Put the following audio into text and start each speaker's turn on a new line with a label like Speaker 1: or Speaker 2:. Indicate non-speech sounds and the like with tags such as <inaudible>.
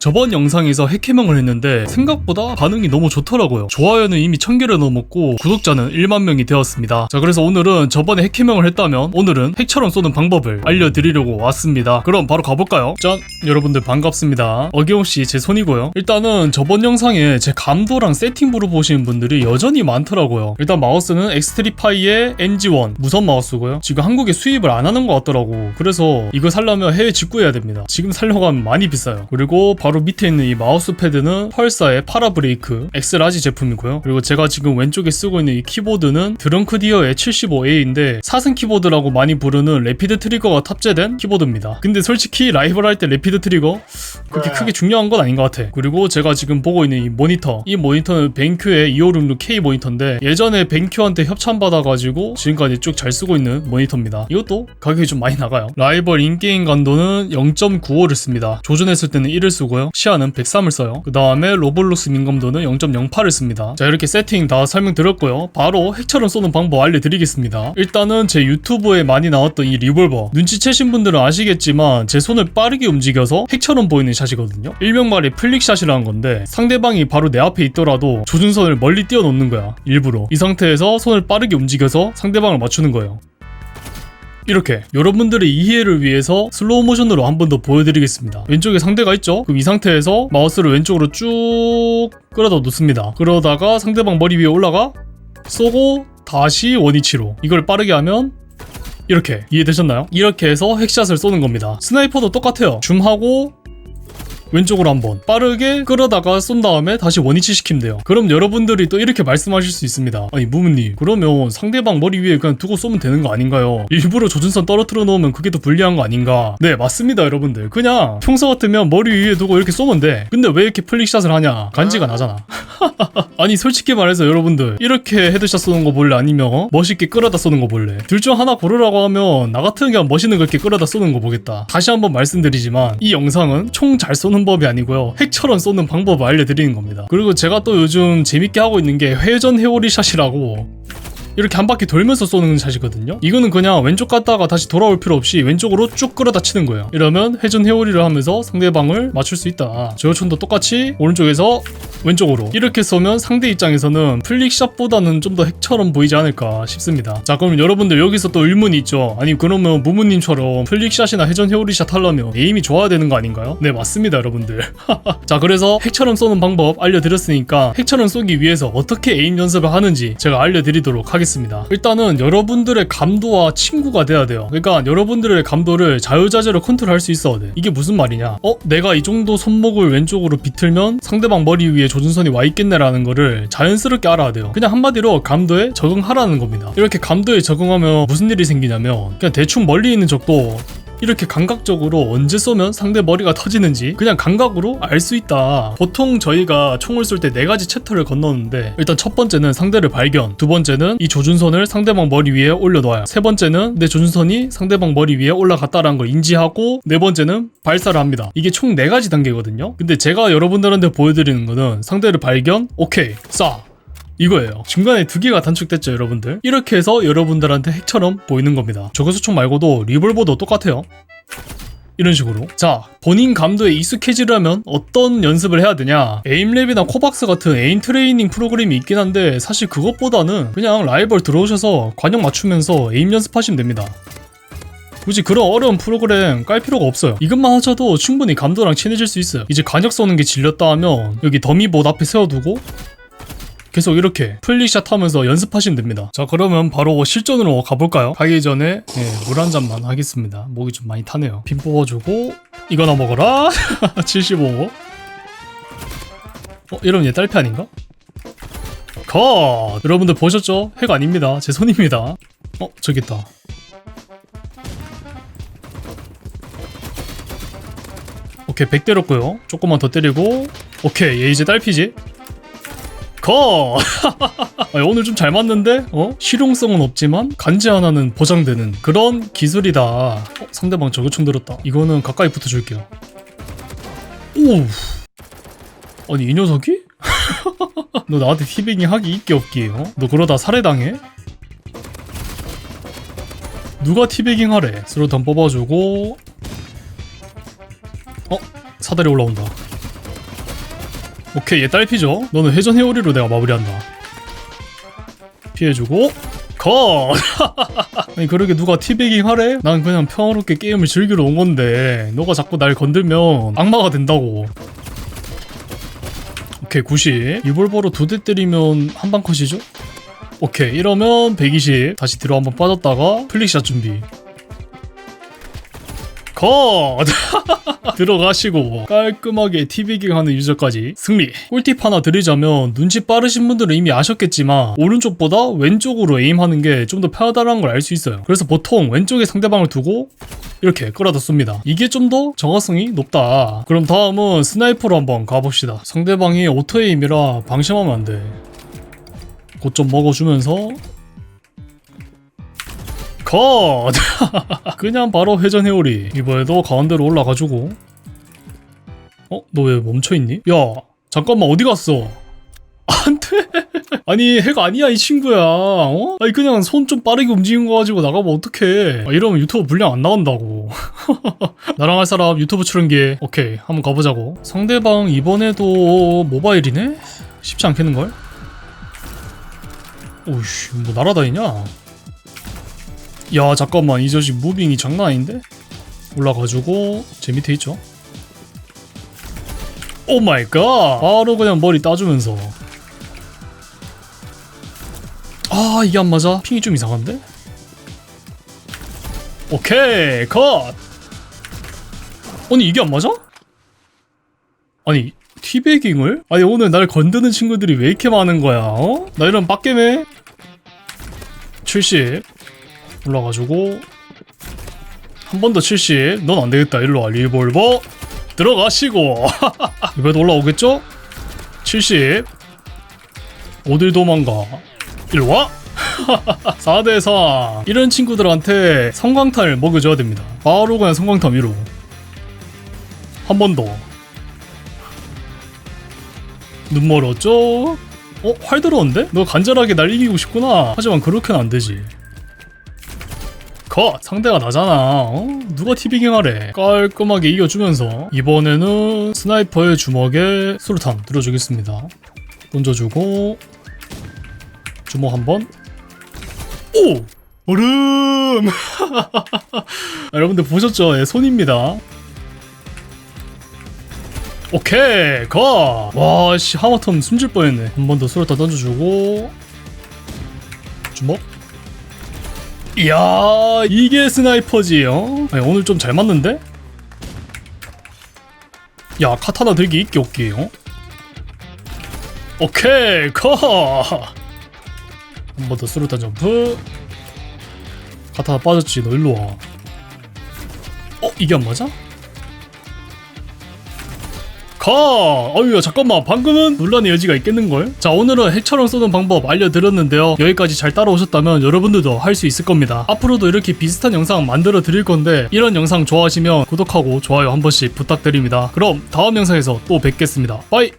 Speaker 1: 저번 영상에서 핵해명을 했는데 생각보다 반응이 너무 좋더라고요. 좋아요는 이미 1000개를 넘었고 구독자는 1만 명이 되었습니다. 자 그래서 오늘은 저번에 핵해명을 했다면 오늘은 핵처럼 쏘는 방법을 알려드리려고 왔습니다. 그럼 바로 가볼까요? 짠! 여러분들 반갑습니다. 어김없이 제 손이고요. 일단은 저번 영상에 제 감도랑 세팅 물어보시는 분들이 여전히 많더라고요. 일단 마우스는 엑스트리파이의 NG1 무선 마우스고요. 지금 한국에 수입을 안 하는 것 같더라고. 그래서 이거 살려면 해외 직구해야 됩니다. 지금 살려고 하면 많이 비싸요. 그리고 바로 밑에 있는 이 마우스 패드는 펄사의 파라브레이크 엑스라지 제품이고요. 그리고 제가 지금 왼쪽에 쓰고 있는 이 키보드는 드렁크 디어의 75A인데 사슴 키보드라고 많이 부르는 레피드 트리거가 탑재된 키보드입니다. 근데 솔직히 라이벌 할 때 레피드 트리거 그렇게 크게 중요한 건 아닌 것 같아. 그리고 제가 지금 보고 있는 이 모니터 이 모니터는 벤큐의 2566K 모니터인데 예전에 벤큐한테 협찬받아가지고 지금까지 쭉 잘 쓰고 있는 모니터입니다. 이것도 가격이 좀 많이 나가요. 라이벌 인게임 간도는 0.95를 씁니다. 조준했을 때는 1을 쓰고요. 시야는 103을 써요. 그 다음에 로블록스 민감도는 0.08을 씁니다. 자 이렇게 세팅 다 설명드렸고요. 바로 핵처럼 쏘는 방법 알려드리겠습니다. 일단은 제 유튜브에 많이 나왔던 이 리볼버 눈치채신 분들은 아시겠지만 제 손을 빠르게 움직여서 핵처럼 보이는 샷이거든요. 일명 말이 플릭샷이라는 건데 상대방이 바로 내 앞에 있더라도 조준선을 멀리 띄워놓는 거야. 일부러. 이 상태에서 손을 빠르게 움직여서 상대방을 맞추는 거예요. 이렇게 여러분들의 이해를 위해서 슬로우 모션으로 한 번 더 보여드리겠습니다. 왼쪽에 상대가 있죠? 그럼 이 상태에서 마우스를 왼쪽으로 쭉 끌어다 놓습니다. 그러다가 상대방 머리 위에 올라가 쏘고 다시 원위치로 이걸 빠르게 하면 이렇게 이해되셨나요? 이렇게 해서 핵샷을 쏘는 겁니다. 스나이퍼도 똑같아요. 줌하고 왼쪽으로 한번 빠르게 끌어다가 쏜 다음에 다시 원위치 시키면 돼요. 그럼 여러분들이 또 이렇게 말씀하실 수 있습니다. 아니 무무님 그러면 상대방 머리 위에 그냥 두고 쏘면 되는 거 아닌가요? 일부러 조준선 떨어뜨려 놓으면 그게 더 불리한 거 아닌가? 네 맞습니다 여러분들. 그냥 평소 같으면 머리 위에 두고 이렇게 쏘면 돼. 근데 왜 이렇게 플릭샷을 하냐? 간지가 나잖아. <laughs> 아니 솔직히 말해서 여러분들 이렇게 헤드샷 쏘는 거 볼래 아니면 어? 멋있게 끌어다 쏘는 거 볼래 둘 중 하나 고르라고 하면 나 같은 경우 멋있는 거 이렇게 끌어다 쏘는 거 보겠다 다시 한번 말씀드리지만 이 영상은 총 잘 쏘는 법이 아니고요. 핵처럼 쏘는 방법을 알려드리는 겁니다. 그리고 제가 또 요즘 재밌게 하고 있는 게 회전 회오리 샷이라고 이렇게 한 바퀴 돌면서 쏘는 샷이거든요. 이거는 그냥 왼쪽 갔다가 다시 돌아올 필요 없이 왼쪽으로 쭉 끌어다 치는 거예요. 이러면 회전 회오리를 하면서 상대방을 맞출 수 있다. 저요촌도 똑같이 오른쪽에서 왼쪽으로 이렇게 쏘면 상대 입장에서는 플릭샷보다는 좀 더 핵처럼 보이지 않을까 싶습니다. 자 그럼 여러분들 여기서 또 의문이 있죠. 아니 그러면 무무님처럼 플릭샷이나 회전 회오리샷 하려면 에임이 좋아야 되는 거 아닌가요? 네 맞습니다 여러분들. <laughs> 자 그래서 핵처럼 쏘는 방법 알려드렸으니까 핵처럼 쏘기 위해서 어떻게 에임 연습을 하는지 제가 알려드리도록 하겠습니다. 일단은 여러분들의 감도와 친구가 돼야 돼요. 그러니까 여러분들의 감도를 자유자재로 컨트롤할 수 있어야 돼. 이게 무슨 말이냐? 어 내가 이 정도 손목을 왼쪽으로 비틀면 상대방 머리 위에 조준선이 와 있겠네라는 거를 자연스럽게 알아야 돼요. 그냥 한마디로 감도에 적응하라는 겁니다. 이렇게 감도에 적응하면 무슨 일이 생기냐면 그냥 대충 멀리 있는 적도 이렇게 감각적으로 언제 쏘면 상대 머리가 터지는지 그냥 감각으로 알 수 있다. 보통 저희가 총을 쏠 때 네 가지 챕터를 건너는데 일단 첫 번째는 상대를 발견, 두 번째는 이 조준선을 상대방 머리 위에 올려놓아요. 세 번째는 내 조준선이 상대방 머리 위에 올라갔다라는 걸 인지하고 네 번째는 발사를 합니다. 이게 총 네 가지 단계거든요. 근데 제가 여러분들한테 보여드리는 거는 상대를 발견, 오케이, 쏴. 이거예요. 중간에 두 개가 단축됐죠, 여러분들. 이렇게 해서 여러분들한테 핵처럼 보이는 겁니다. 저거수총 말고도 리볼버도 똑같아요. 이런 식으로. 자, 본인 감도에 익숙해지려면 어떤 연습을 해야 되냐? 에임랩이나 코박스 같은 에임 트레이닝 프로그램이 있긴 한데 사실 그것보다는 그냥 라이벌 들어오셔서 관역 맞추면서 에임 연습하시면 됩니다. 굳이 그런 어려운 프로그램 깔 필요가 없어요. 이것만 하셔도 충분히 감도랑 친해질 수 있어요. 이제 관역 쏘는 게 질렸다 하면 여기 더미봇 앞에 세워두고 계속 이렇게 플릭샷 하면서 연습하시면 됩니다. 자 그러면 바로 실전으로 가볼까요? 가기 전에 물한 잔만 하겠습니다. 목이 좀 많이 타네요. 빈 뽑아주고 이거나 먹어라. <laughs> 75. 어 이러면 얘 딸피 아닌가? 컷! 여러분들 보셨죠? 핵 아닙니다. 제 손입니다. 어 저기 있다. 오케이 100 때렸고요. 조금만 더 때리고 오케이 얘 이제 딸피지? 거! <laughs> 아, 오늘 좀 잘 맞는데? 어? 실용성은 없지만 간지 하나는 보장되는 그런 기술이다. 어, 상대방 저격총 들었다. 이거는 가까이 붙어줄게요. 오! 아니 이 녀석이? <laughs> 너 나한테 티빙이 하기 있기 없기 어? 너 그러다 살해당해? 누가 티베깅 하래? 스로탄 뽑아주고 어? 사다리 올라온다 오케이 얘 딸피죠? 너는 회전 회오리로 내가 마무리한다. 피해주고 컷! <laughs> 아니 그러게 누가 티베깅 하래? 난 그냥 평화롭게 게임을 즐기러 온 건데 너가 자꾸 날 건들면 악마가 된다고. 오케이 90 리볼버로 두 대 때리면 한 방 컷이죠? 오케이 이러면 120 다시 뒤로 한번 빠졌다가 플릭샷 준비 컷! <laughs> 들어가시고 깔끔하게 티비깅 하는 유저까지 승리! 꿀팁 하나 드리자면 눈치 빠르신 분들은 이미 아셨겠지만 오른쪽보다 왼쪽으로 에임하는 게 좀 더 편하다는 걸 알 수 있어요. 그래서 보통 왼쪽에 상대방을 두고 이렇게 끌어다 씁니다. 이게 좀 더 정확성이 높다. 그럼 다음은 스나이퍼로 한번 가봅시다. 상대방이 오토에임이라 방심하면 안돼. 고점 먹어주면서 컷! <laughs> 그냥 바로 회전 회오리 이번에도 가운데로 올라가지고 어? 너 왜 멈춰있니? 야 잠깐만 어디 갔어? <laughs> 안돼 <laughs> 아니 해가 아니야 이 친구야 어? 아니 그냥 손 좀 빠르게 움직인 거 가지고 나가면 어떡해 아, 이러면 유튜브 분량 안 나온다고 나랑 할 사람 유튜브 출연기에 오케이 한번 가보자고 상대방 이번에도 모바일이네? 쉽지 않겠는걸? 오이씨 뭐 날아다니냐 야 잠깐만 이 자식 무빙이 장난 아닌데? 올라가지고 제 밑에 있죠 오 마이 갓 바로 그냥 머리 따주면서 아 이게 안 맞아? 핑이 좀 이상한데? 오케이 컷 아니 이게 안 맞아? 아니 티베깅을? 아니 오늘 날 건드는 친구들이 왜 이렇게 많은 거야 어? 나 이런 빡겜해 70 올라가지고 한 번 더 70. 넌 안 되겠다. 일로 와. 리볼버 들어가시고 <laughs> 이번에도 올라오겠죠? 70. 어딜 도망가? 일로 와. <laughs> 4대 4 이런 친구들한테 성광탄을 먹여줘야 됩니다. 바로 그냥 성광탄 위로 한 번 더. 눈 멀었죠? 어? 활 들어온데? 너 간절하게 날 이기고 싶구나. 하지만 그렇게는 안 되지. 컷! 상대가 나잖아. 어? 누가 티비깅 하래. 깔끔하게 이겨주면서 이번에는 스나이퍼의 주먹에 수류탄 들어주겠습니다. 던져주고 주먹 한 번. 오! 얼음! <laughs> 여러분들 보셨죠? 예, 손입니다. 오케이 컷! 와씨 하마터면 숨질 뻔했네. 한 번 더 수류탄 던져주고 주먹 이야 이게 스나이퍼지 어? 아니, 오늘 좀 잘 맞는데? 야 카타나 들기 있기 없기 어? 오케이 컷! 한번 더 수류탄 점프 카타나 빠졌지 너 일로 와 어? 이게 안 맞아? 가! 어휴 잠깐만. 방금은 논란의 여지가 있겠는걸? 자 오늘은 핵처럼 쏘는 방법 알려드렸는데요. 여기까지 잘 따라오셨다면 여러분들도 할 수 있을 겁니다. 앞으로도 이렇게 비슷한 영상 만들어 드릴 건데 이런 영상 좋아하시면 구독하고 좋아요 한 번씩 부탁드립니다. 그럼 다음 영상에서 또 뵙겠습니다. 빠이